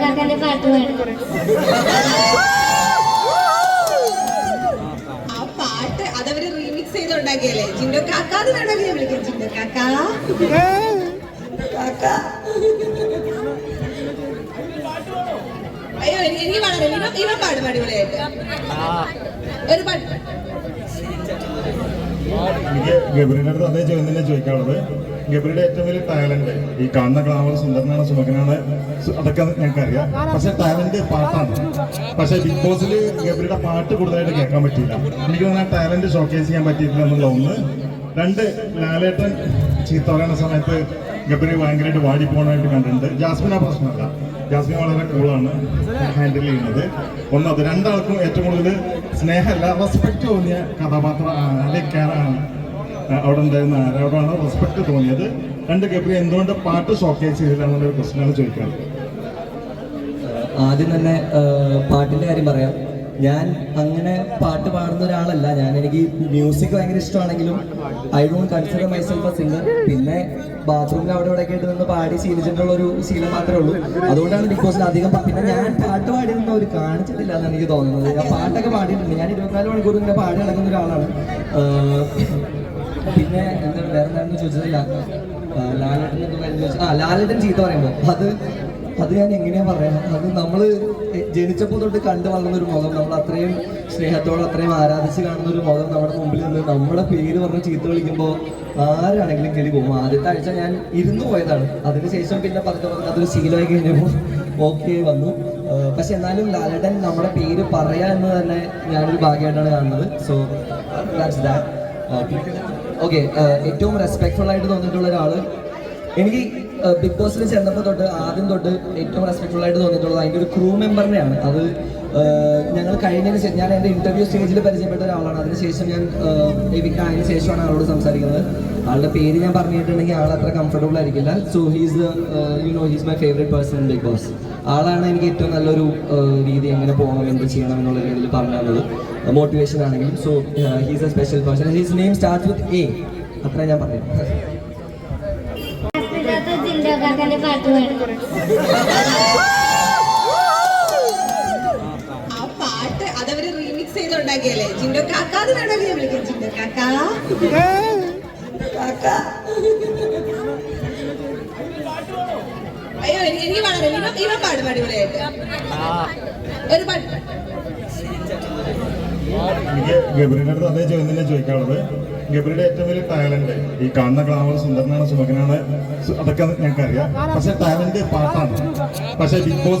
കാക്കാന്റെ പാട്ട് പാടും ആ പാട്ട് അതവര് റീമിക്സ് ചെയ്ത് ഉണ്ടാക്കിയല്ലേ ജിൻഡോ കാക്കാന്ന് വേണമെങ്കിൽ ഞാൻ വിളിക്കാം. ജിൻഡോ കാക്ക. കാക്ക. അയ്യോ എനിക്ക് പാടാറില്ല ഇവൻ ഇവൻ പാടും അടിപൊളിയായിട്ട്. ഒരു പാട്ട്. അടുത്ത് അതേ ചോദ്യം തന്നെ ചോദിക്കാനുള്ളത്? ഗബ്രിയുടെ ഏറ്റവും വലിയ ടാലന്റ് ഈ കാണുന്ന ഗ്ലാമർ സുന്ദരനാണ് സുമകനാണ്. അതൊക്കെ ഞങ്ങൾക്കറിയാം. പക്ഷെ ടാലന്റ് പാട്ടാണ്. പക്ഷെ ബിഗ് ബോസിൽ ഗബ്രിയുടെ പാട്ട് കൂടുതലായിട്ട് കേൾക്കാൻ പറ്റിയില്ല. എനിക്ക് തോന്നുന്ന ടാലന്റ് ഷോക്കേസ് ചെയ്യാൻ പറ്റിയിട്ടില്ല എന്നുള്ള ഒന്ന്. രണ്ട് ലാലേട്ടൻ ചീത്ത പറയുന്ന സമയത്ത് ഗബ്രി ഭയങ്കരമായിട്ട് വാടി പോകണമായിട്ട് കണ്ടിട്ടുണ്ട്. ജാസ്മിൻ ആ പ്രശ്നമല്ല. ജാസ്മിൻ വളരെ കൂളാണ് ഹാൻഡിൽ ചെയ്യുന്നത്. ഒന്നത് രണ്ടാൾക്കും ഏറ്റവും കൂടുതൽ സ്നേഹമല്ല റെസ്പെക്ട് തോന്നിയ കഥാപാത്രം അല്ലെങ്കിൽ അവിടെ ഉണ്ടായിരുന്ന ആരോടാണ് റെസ്പെക്ട് തോന്നിയത്. രണ്ട് ഗബ്രി എന്തുകൊണ്ട് പാട്ട് ഷോക്കേസ് ചെയ്തിട്ടാണ് ഒരു ക്വസ്റ്റ്യനാണ് ചോദിക്കുന്നത് ആദ്യം തന്നെ പാട്ടിന്റെ കാര്യം പറയാം. ഞാൻ അങ്ങനെ പാട്ട് പാടുന്ന ഒരാളല്ല. ഞാൻ എനിക്ക് മ്യൂസിക് ഭയങ്കര ഇഷ്ടമാണെങ്കിലും I don't consider myself a singer പിന്നെ ബാത്റൂമിൽ അവിടെ ഇവിടെ ഒക്കെ നിന്ന് പാടി ശീലിച്ചിട്ടുള്ള ഒരു ശീലം മാത്രമേ ഉള്ളൂ. അതുകൊണ്ടാണ് ബിഗ് ബോസിൽ അധികം പിന്നെ ഞാൻ പാട്ട് പാടിയൊന്നും അവർ കാണിച്ചിട്ടില്ല എന്നാണ് എനിക്ക് തോന്നുന്നത്. ഞാൻ പാട്ടൊക്കെ പാടിയിട്ടുണ്ട്. ഞാൻ ഇരുപത്തിനാല് മണിക്കൂർ ഇങ്ങനെ പാടി നടക്കുന്ന ഒരാളാണ്. പിന്നെ എന്താ വേറെ എന്താണെന്ന് ചോദിച്ചതില്ല. ലാലേട്ടൻ ചോദിച്ചത് ആ ലാലേട്ടൻ ചീത്ത പറയുമ്പോൾ അത് അത് ഞാൻ എങ്ങനെയാ പറയാ? അത് നമ്മൾ ജനിച്ചപ്പോൾ തൊട്ട് കണ്ടു വളർന്ന ഒരു മുഖം. നമ്മൾ അത്രയും സ്നേഹത്തോടെ അത്രയും ആരാധിച്ച് കാണുന്ന ഒരു മുഖം നമ്മുടെ മുമ്പിൽ നിന്ന് നമ്മുടെ പേര് പറഞ്ഞ് ചീത്ത വിളിക്കുമ്പോൾ ആരാണെങ്കിലും കിളി പോകും. ആദ്യത്തെ ആഴ്ച ഞാൻ ഇരുന്നു പോയതാണ്. അതിനുശേഷം പിന്നെ പതുക്കെ പതുക്കെ അതൊരു ശീലമായി കഴിഞ്ഞപ്പോൾ ഓക്കെ വന്നു. പക്ഷെ എന്നാലും ലാലടൻ നമ്മുടെ പേര് പറയാ എന്ന് തന്നെ ഞാനൊരു ഭാഗ്യമായിട്ടാണ് കാണുന്നത്. സോ ദാറ്റ്സ് ദാറ്റ് ഓക്കെ ഏറ്റവും റെസ്പെക്ട്ഫുൾ ആയിട്ട് തോന്നിയിട്ടുള്ള ഒരാൾ എനിക്ക് ബിഗ് ബോസിൽ ചെന്നപ്പോൾ തൊട്ട് ആദ്യം തൊട്ട് ഏറ്റവും റെസ്പെക്ട്ഫുൾ ആയിട്ട് തോന്നിയിട്ടുള്ളത് അതിന്റെ ഒരു ക്രൂ മെമ്പറിനെയാണ് അത് ഞങ്ങൾ കഴിഞ്ഞതിന് ശേഷം ഞാൻ എന്റെ ഇന്റർവ്യൂ സ്റ്റേജിൽ പരിചയപ്പെട്ട ഒരാളാണ്. അതിനുശേഷം ഞാൻ എവിക്ട് അതിന് ശേഷമാണ് ആളോട് സംസാരിക്കുന്നത്. ആളുടെ പേര് ഞാൻ പറഞ്ഞിട്ടുണ്ടെങ്കിൽ ആൾ അത്ര കംഫർട്ടബിൾ ആയിരിക്കില്ല so he's you know he's my favourite person in Bigg Boss ആളാണ് എനിക്ക് ഏറ്റവും നല്ലൊരു രീതി എങ്ങനെ പോകണം എന്ത് ചെയ്യണം എന്നുള്ള രീതിയിൽ പറഞ്ഞു തന്നത് മോട്ടിവേഷൻ ആണെങ്കിലും so he's a special person he's name start with a അത്ര ഞാൻ പറയാം പാട്ട് പാടും ആ പാട്ട് അതവര് റീമിക്സ് ചെയ്ത് ഉണ്ടാക്കിയല്ലേ ജിൻഡോ കാക്കാന്ന് വേണമെങ്കിൽ വിളിക്കാം. ജിൻഡോ കാക്ക? കാക്ക? അയ്യോ എനിക്ക് വളരെ ഇവൻ പാടും അടിപൊളിയായിട്ട്. ഒരു പാട്ട്. ഗബ്രിയുടെ അതേ ചോദ്യം തന്നെ ചോദിക്കാനുള്ളത്. ഗബ്രിയുടെ ഏറ്റവും വലിയ ടാലന്റ് ഈ കാണുന്ന ഗ്ലാമർ സുന്ദരനാണ് സുമുഖനാണ് സു- അതൊക്കെ ഞങ്ങൾക്കറിയാം. പക്ഷെ ടാലന്റ് പാട്ടാണ്. പക്ഷെ ബിഗ് ബോസ്